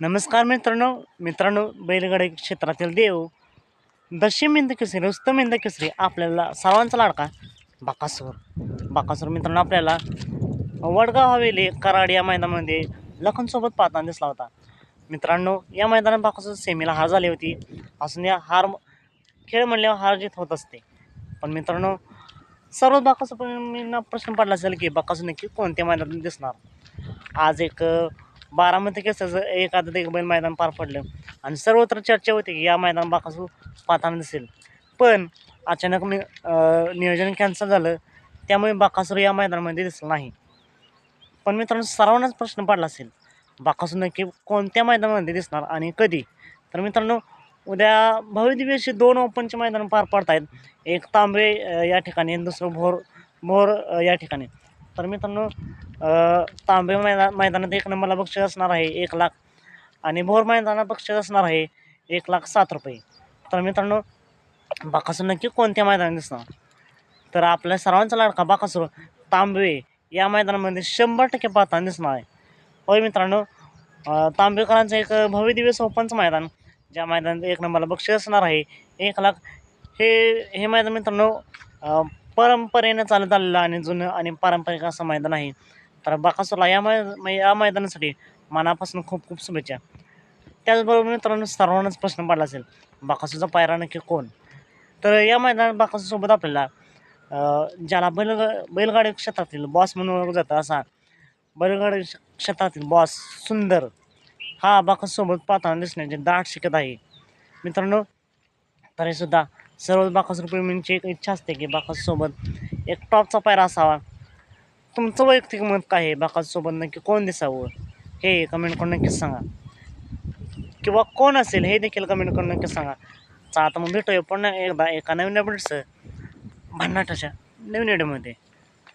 नमस्कार मित्रांनो मित्रांनो बैलगाडी क्षेत्रातील देव दशम इंद केसरी रुस्तम इंद केसरी आपल्याला सर्वांचा लाडका बाकासूर. बाकासूर मित्रांनो आपल्याला वडगाव हवेली कराड या मैदानामध्ये लखनसोबत पाहताना दिसला होता. मित्रांनो या मैदानात बाकासूर सेमीला हार झाली होती. असून या हार खेळ म्हणल्यावर हार जीत होत असते. पण मित्रांनो सर्व बाकासूर प्रश्न पडला असेल की बाकासूर नक्की कोणत्या मैदानात दिसणार? आज एक बारामती केसचं एक आदत एक बैल मैदान पार पडलं. आणि सर्वत्र चर्चा होती की या मैदान बाकासू पाहताना दिसेल. पण अचानक मी नियोजन कॅन्सल झालं. त्यामुळे बाकासूर या मैदानामध्ये दिसलं नाही. पण मित्रांनो सर्वांनाच प्रश्न पडला असेल बाकासूर नक्की कोणत्या मैदानामध्ये दिसणार आणि कधी? तर मित्रांनो उद्या भव्यदिव्य दोन ओपनचे मैदान पार पडत आहेत एक तांबे या ठिकाणी दुसरं भोर भोर या ठिकाणी. तर मित्रांनो तांबे मैदान मैदानात एक नंबरला बक्षीस असणार आहे एक लाख. आणि भोर मैदानात बक्षीस असणार आहे एक लाख सात रुपये. तर मित्रांनो बाकासूर नक्की कोणत्या मैदानात दिसणार? तर आपल्या सर्वांचा लाडका बाकासूर तांबे या मैदानामध्ये शंभर टक्के पाहताना दिसणार आहे. होय मित्रांनो तांबेकरांचं एक भव्य दिवस मैदान ज्या मैदानात एक नंबरला बक्षीस असणार आहे एक लाख. हे हे मैदान मित्रांनो परंपरेनं चालत आलेलं आणि जुनं आणि पारंपरिक असं मैदान आहे. तर बाकासूरला या मै या मैदानासाठी मनापासून खूप खूप शुभेच्छा. त्याचबरोबर मित्रांनो सर्वांनाच प्रश्न पडला असेल बाकासूरचा पायरा नक्की कोण? तर या मैदानात बाकासूरसोबत आपल्याला ज्याला बैल बैलगाडी क्षेत्रातील बॉस म्हणून ओळखलं जातं असा बैलगाडी क्ष- क्षेत्रातील बॉस सुंदर हा बाकासूरसोबत पाहताना दिसण्याची दाट शिकत आहे. मित्रांनो तरीसुद्धा सर्व बाकासूर प्रेमींची एक इच्छा असते की बाकासूरसोबत एक टॉपचा पायरा असावा. तुमचं वैयक्तिक मत काय आहे बाकासोबत नक्की कोण दिसावं? हे कमेंट करून नक्कीच सांगा. किंवा कोण असेल हे देखील कमेंट करून नक्कीच सांगा. चा आता मग भेटूया पुन्हा एकदा एका नवीन अपडेट्स भन्नाटाच्या नवीन व्हिडिओमध्ये